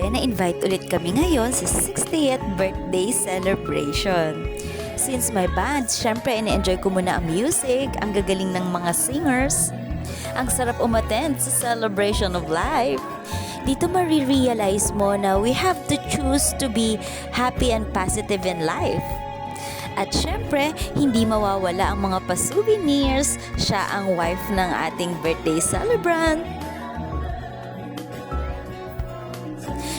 na-invite ulit kami ngayon sa 60th birthday celebration. Since my band, syempre ina-enjoy ko muna ang music, ang gagaling ng mga singers. Ang sarap umattend sa celebration of life. Dito marirealize mo na we have to choose to be happy and positive in life. At syempre, hindi mawawala ang mga pa-souvenirs. Siya ang wife ng ating birthday celebrant.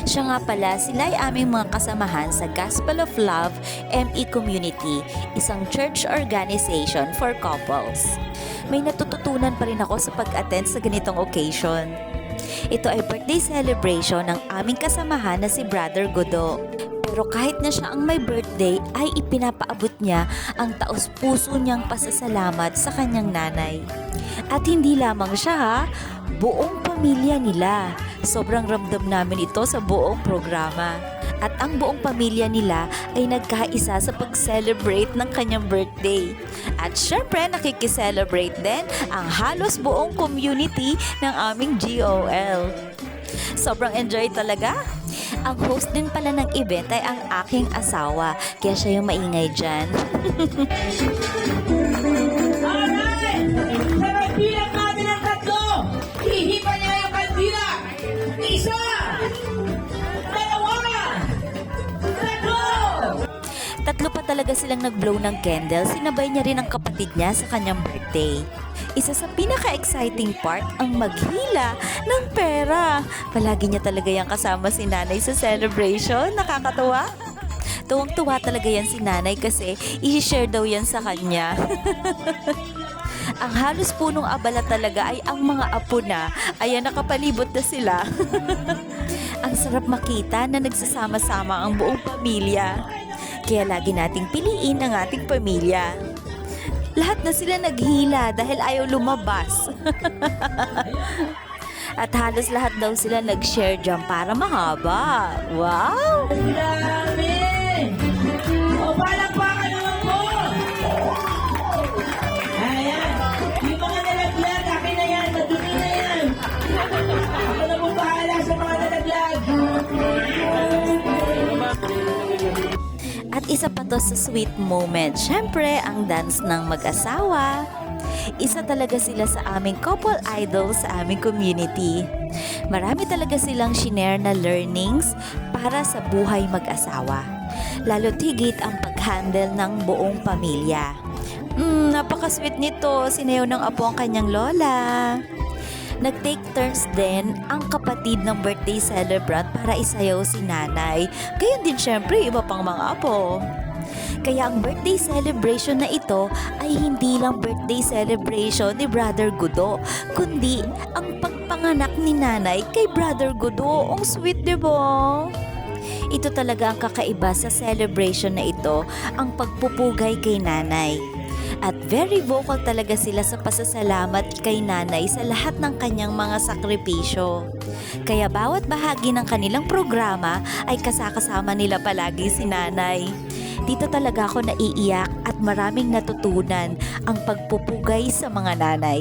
Siya nga pala, sila ay aming mga kasamahan sa Gospel of Love ME Community, isang church organization for couples. May natututunan pa rin ako sa pag-attend sa ganitong occasion. Ito ay birthday celebration ng aming kasamahan na si Brother Godo. Pero kahit na siya ang may birthday, ay ipinapaabot niya ang taos puso niyang pasasalamat sa kanyang nanay. At hindi lamang siya ha, buong pamilya nila. Sobrang ramdam namin ito sa buong programa. At ang buong pamilya nila ay nagkaisa sa pag-celebrate ng kanyang birthday. At syempre nakikiselebrate din ang halos buong community ng aming GOL. Sobrang enjoy talaga. Ang host din pala ng event ay ang aking asawa, kaya siya yung maingay dyan. talaga silang nag-blow ng candle, sinabay niya rin ang kapatid niya sa kanyang birthday. Isa sa pinaka-exciting part ang maghila ng pera. Palagi niya talaga yung kasama si nanay sa celebration. Nakakatuwa. Tuwang-tuwa talaga yan si nanay kasi i-share daw yan sa kanya. ang halos punong abala talaga ay ang mga apo na. Ayan, nakapalibot na sila. ang sarap makita na nagsasama-sama ang buong pamilya. Kaya lagi nating piliin ang ating pamilya. Lahat na sila naghila dahil ayaw lumabas. At halos lahat daw sila nag-share dyan para mahaba. Wow! At isa pa to sa sweet moment. Siyempre, ang dance ng mag-asawa. Isa talaga sila sa aming couple idol sa aming community. Marami talaga silang shinare na learnings para sa buhay mag-asawa. Lalo tigit ang pag-handle ng buong pamilya. Mm, napaka-sweet nito. Sinayaw ng apo ang kanyang lola. Nag-take turns din ang kapatid ng birthday celebrant para isayaw si nanay. Kaya din syempre iba pang mga apo. Kaya ang birthday celebration na ito ay hindi lang birthday celebration ni Brother Gudo, kundi ang pagpanganak ni nanay kay Brother Gudo. Ang sweet, di ba? Ito talaga ang kakaiba sa celebration na ito, ang pagpupugay kay nanay. At very vocal talaga sila sa pasasalamat kay nanay sa lahat ng kanyang mga sakripisyo. Kaya bawat bahagi ng kanilang programa ay kasakasama nila palagi si nanay. Dito talaga ako naiiyak at maraming natutunan ang pagpupugay sa mga nanay.